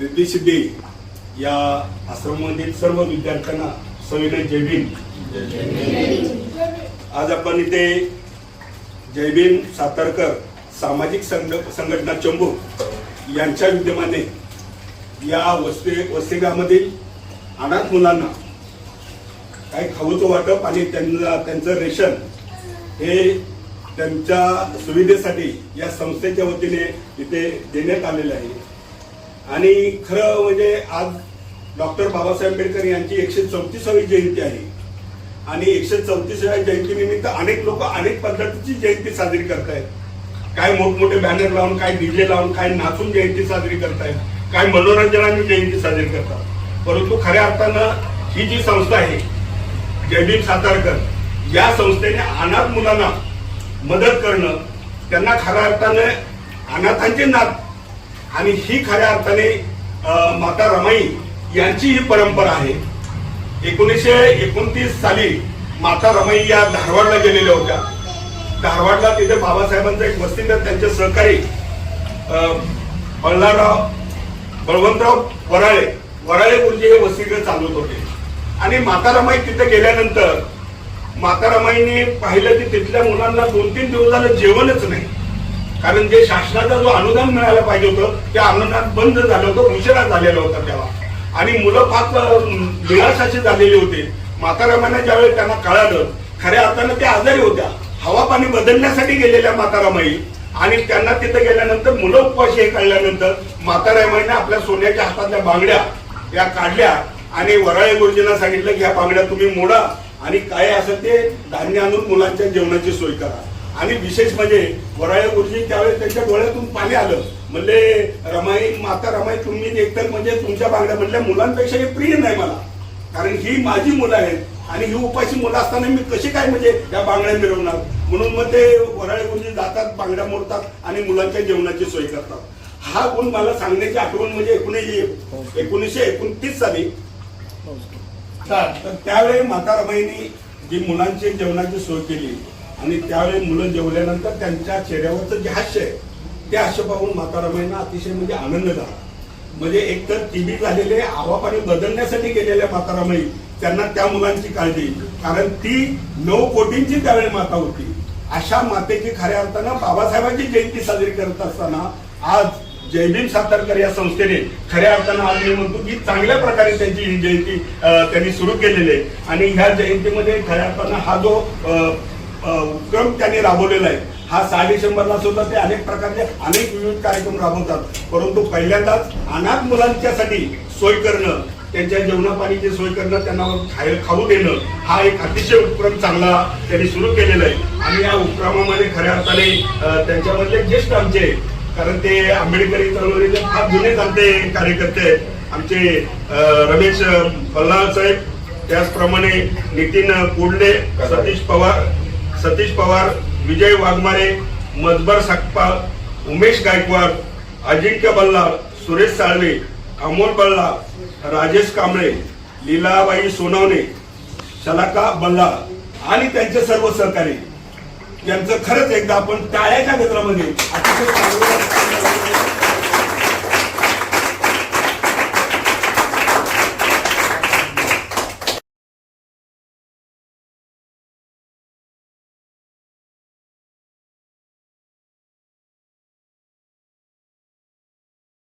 रिद्धी या आश्रमामधील सर्व विद्यार्थ्यांना सविनय जय आज आपण इथे जयबीन सातारकर सामाजिक संघ- संघटना चंबू यांच्या विद्यमाने या वस्ती वस्तीगामधील अनाथ मुलांना काही खाऊचं वाटप आणि त्यांना त्यांचं रेशन हे त्यांच्या सुविधेसाठी या संस्थेच्या वतीने इथे देण्यात आलेलं आहे. आणि खरं म्हणजे आज डॉक्टर बाबासाहेब आंबेडकर यांची एकशे चौतीसावी जयंती आहे. आणि एकशे चौतीसाव्या जयंतीनिमित्त अनेक लोक अनेक पद्धतीची जयंती साजरी करतायत. काय मोठमोठे बॅनर लावून काय डीजे लावून काय नाचून जयंती साजरी करतायत. काय मनोरंजनाने जयंती साजरी करतात. परंतु खऱ्या अर्थानं ही जी संस्था आहे जयदीप सातारकर या संस्थेने अनाथ मुलांना मदत करणं त्यांना खऱ्या अर्थानं अनाथांचे नात आणि ही खऱ्या अर्थाने माता रमाई यांची ही परंपरा आहे. एकोणीसशे एकोणतीस साली माता रमाई या धारवाडला गेलेल्या होत्या. धारवाडला तिथे बाबासाहेबांचं एक वसतिगृह त्यांचे सहकारी बळणाराव बळवंतराव वराळे वराळे गुरुजी हे वसतिगृह चालवत होते. आणि माता रमाई तिथे गेल्यानंतर माता रमाईने पाहिलं की तिथल्या मुलांना दोन तीन दिवस झालं जेवणच नाही. कारण जे शासनाचा जो अनुदान मिळायला पाहिजे होतं ते अनुदान बंद झालं होतं उशिरा झालेलं होतं तेव्हा. आणि मुलं फार अं, झालेले झालेली होती. माता ज्यावेळी त्यांना कळालं खऱ्या अर्थानं त्या आजारी होत्या. हवा पाणी बदलण्यासाठी गेलेल्या माता आणि त्यांना तिथे गेल्यानंतर मुलं उपवाशी हे कळल्यानंतर माता आपल्या सोन्याच्या हातातल्या बांगड्या या काढल्या आणि वराळे गुरुजींना सांगितलं की ह्या बांगड्या तुम्ही मोडा आणि काय असं ते धान्य आणून मुलांच्या जेवणाची सोय करा. आणि विशेष म्हणजे वराळे गुरुजी त्यावेळेस त्यांच्या डोळ्यातून पाणी आलं. म्हणले रमाई माता रमाई तुम्ही एकतर म्हणजे तुमच्या बांगड्या म्हणल्या मुलांपेक्षा हे प्रिय नाही मला. कारण ही माझी मुलं आहेत आणि ही उपाशी मुलं असताना मी कशी काय म्हणजे या बांगड्या मिरवणार? म्हणून मग ते वराळे गुरुजी जातात बांगड्या मोडतात आणि मुलांच्या जेवणाची सोय करतात. हा गुण मला सांगण्याची आठवण म्हणजे एकोणीसशे एकोणीसशे एकोणतीस साली. तर त्यावेळी माता रमाईनी जी मुलांची जेवणाची सोय केली आणि त्यावेळी मुलं जेवल्यानंतर त्यांच्या चेहऱ्यावरचं जे हास्य आहे ते हास्य पाहून मातारामाईंना अतिशय म्हणजे आनंद झाला. म्हणजे एकतर टीबी झालेले आवापाणी बदलण्यासाठी गेलेल्या मातारामाई त्यांना त्या मुलांची काळजी कारण ती नऊ कोटींची त्यावेळी माता होती. अशा मातेची खऱ्या अर्थानं बाबासाहेबांची जयंती साजरी करत असताना आज जयभीम सातारकर या संस्थेने खऱ्या अर्थानं आज मी म्हणतो की चांगल्या प्रकारे त्यांची ही जयंती त्यांनी सुरू केलेली आहे. आणि ह्या जयंतीमध्ये खऱ्या अर्थानं हा जो अं, उपक्रम त्यांनी राबवलेला आहे. हा सहा डिसेंबरला सुद्धा ते अनेक प्रकारचे अनेक विविध कार्यक्रम राबवतात. परंतु पहिल्यांदाच अनाथ मुलांच्यासाठी सोय करणं त्यांच्या जेवणापाणीची सोय करणं त्यांना खाय खाऊ देणं हा एक अतिशय उपक्रम चांगला त्यांनी सुरू केलेला आहे. आणि या उपक्रमामध्ये खऱ्या अर्थाने त्यांच्यामध्ये त्यांच्यामधले ज्येष्ठ आमचे कारण ते आंबेडकरी चळवळीचे फार जुने चालते कार्यकर्ते आहेत. आमचे रमेश बल्लाळ साहेब त्याचप्रमाणे नितीन कुडले सतीश पवार सतीश पवार विजय वाघमारे मजबर सकपाळ उमेश गायकवाड अजिंक्य बल्लाळ सुरेश साळवे अमोल बल्ला राजेश कांबळे लीलाबाई सोनवणे शलाका बल्लाळ आणि त्यांचे सर्व सहकारी. यांचं खरंच एकदा आपण टाळ्याच्या गजरामध्ये अतिशय